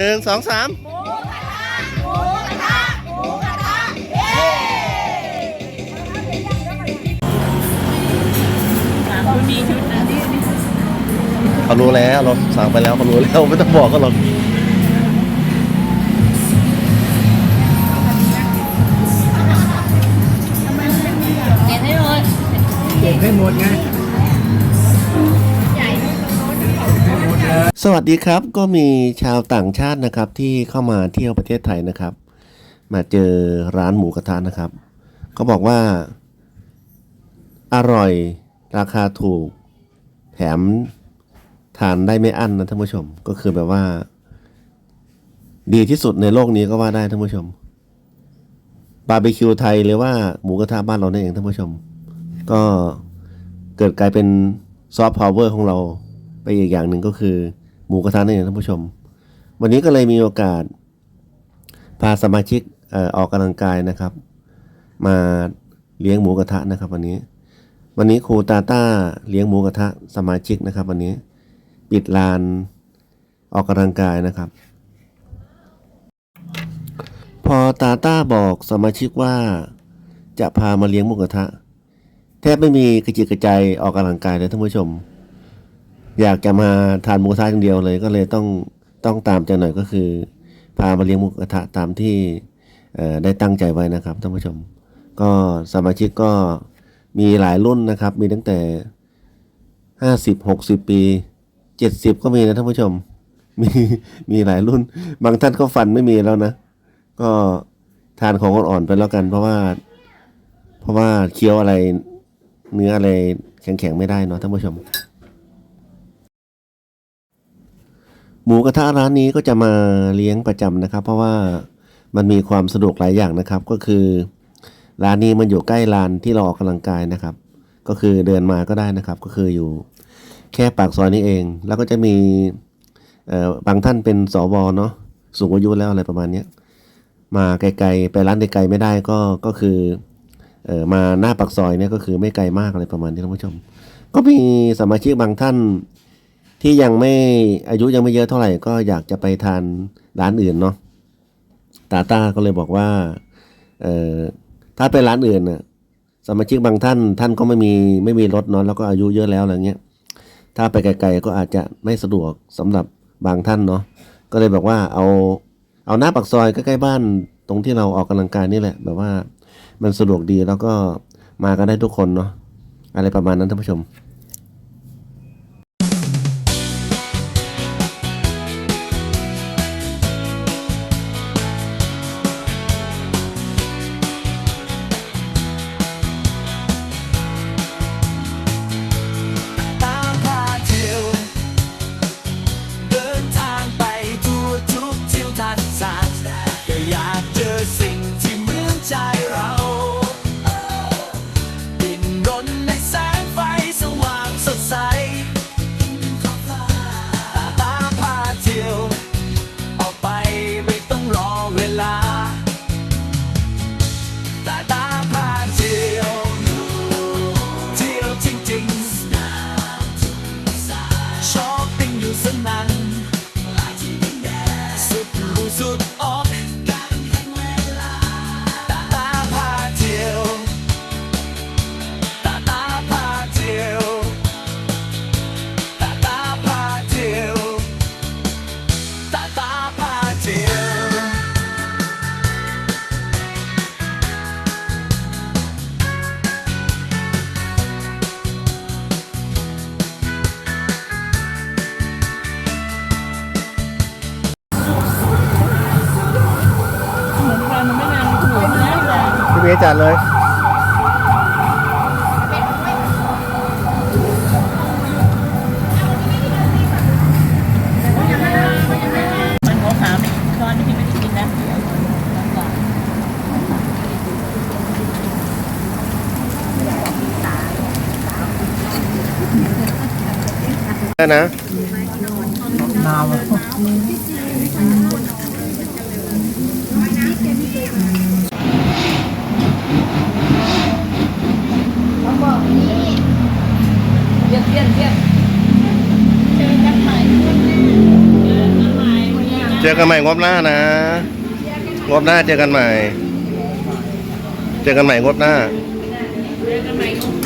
หนึ่งสองสามชุดนี้ชุดนั้นเขารู้แล้วเราสั่งไปแล้วเขารู้แล้วไม่ต้องบอกก็หรอกเก็บให้หมดเก็บให้หมดไง สวัสดีครับก็มีชาวต่างชาตินะครับที่เข้ามาเที่ยวประเทศไทยนะครับ มาเจอร้านหมูกระทะนะครับเขาบอกว่า อร่อยราคาถูก แถมทานได้ไม่อั้นนะท่านผู้ชม ก็คือแบบว่า ดีที่สุดในโลกนี้ก็ว่าได้ท่านผู้ชมบาร์บีคิวไทยหรือว่าหมูกระทะบ้านเราเนี่ยเองท่านผู้ชม ก็เกิดกลายเป็นซอฟต์พาวเวอร์ของเราไปอีกอย่างหนึ่งก็คือ หมูกระทะนั่นเองท่านผู้ชม วันนี้ก็เลยมีโอกาส พาสมาชิกออออกกำลังกายนะครับ มาเลี้ยงหมูกระทะนะครับ วันนี้ วันนี้ครูตาต้าเลี้ยงหมูกระทะสมาชิกนะครับ วันนี้ปิดลานออกกำลังกายนะครับ พอตาต้าบอกสมาชิกว่าจะพามาเลี้ยงหมูกระทะแทบไม่มีกระจิกกระใจออกกำลังกายเลยท่านผู้ชม อยากจะมาทานหมูกระทะอย่างเดียวเลยก็เลยต้องต้องตามใจหน่อยก็คือ พามาเลี้ยงหมูกระทะตามที่ได้ตั้งใจไว้นะครับท่านผู้ชม ก็สมาชิกก็มีหลายรุ่นนะครับ มีตั้งแต่ห้าสิบหกสิบปีเจ็ดสิบก็มีนะท่านผู้ชม มีมีหลายรุ่น บางท่านก็ฟันไม่มีแล้วนะ ก็ทานของอ่อนๆไปแล้วกัน เพราะว่า เพราะว่าเคี้ยวอะไรเนื้ออะไรแข็งๆไม่ได้เนาะท่านผู้ชม หมูกระทะร้านนี้ก็จะมาเลี้ยงประจำนะครับ เพราะว่ามันมีความสะดวกหลายอย่างนะครับ ก็คือร้านนี้มันอยู่ใกล้ลานที่เราออกกำลังกายนะครับ ก็คือเดินมาก็ได้นะครับ ก็คืออยู่แค่ปากซอยนี้เอง แล้วก็จะมีเอ่อบางท่านเป็นสวเนาะสูงอายุแล้วอะไรประมาณนี้มาไกลๆไปร้านไกลๆไม่ได้ก็ก็คือเออมาหน้าปากซอยเนี่ยก็คือไม่ไกลมากอะไรประมาณนี้ท่านผู้ชม ก็มีสมาชิกบางท่าน ที่ยังไม่อายุยังไม่เยอะเท่าไหร่ก็อยากจะไปทานร้านอื่นเนาะตาต้าก็เลยบอกว่าเออถ้าไปร้านอื่นน่ะสมาชิกบางท่านท่านก็ไม่มีไม่มีรถเนาะแล้วก็อายุเยอะแล้วอะไรเงี้ยถ้าไปไกลๆก็อาจจะไม่สะดวกสำหรับบางท่านเนาะก็เลยบอกว่าเอาเอาหน้าปากซอยใกล้ๆบ้านตรงที่เราออกกำลังกายนี่แหละ แบบว่ามันสะดวกดีแล้วก็มากันได้ทุกคนเนาะอะไรประมาณนั้นท่านผู้ชม พี่จัดเลย มันหัวขาวนี่ตอนที่ไม่ได้กินนะได้นะ นาว ลี่ยนเยี่ยมเยี่ยมเจอกันใหม่เจอกันใหม่เจอกันใหม่งบหน้านะ งบหน้าเจอกันใหม่ เจอกันใหม่งบหน้า เจอกันใหม่งวดหน้า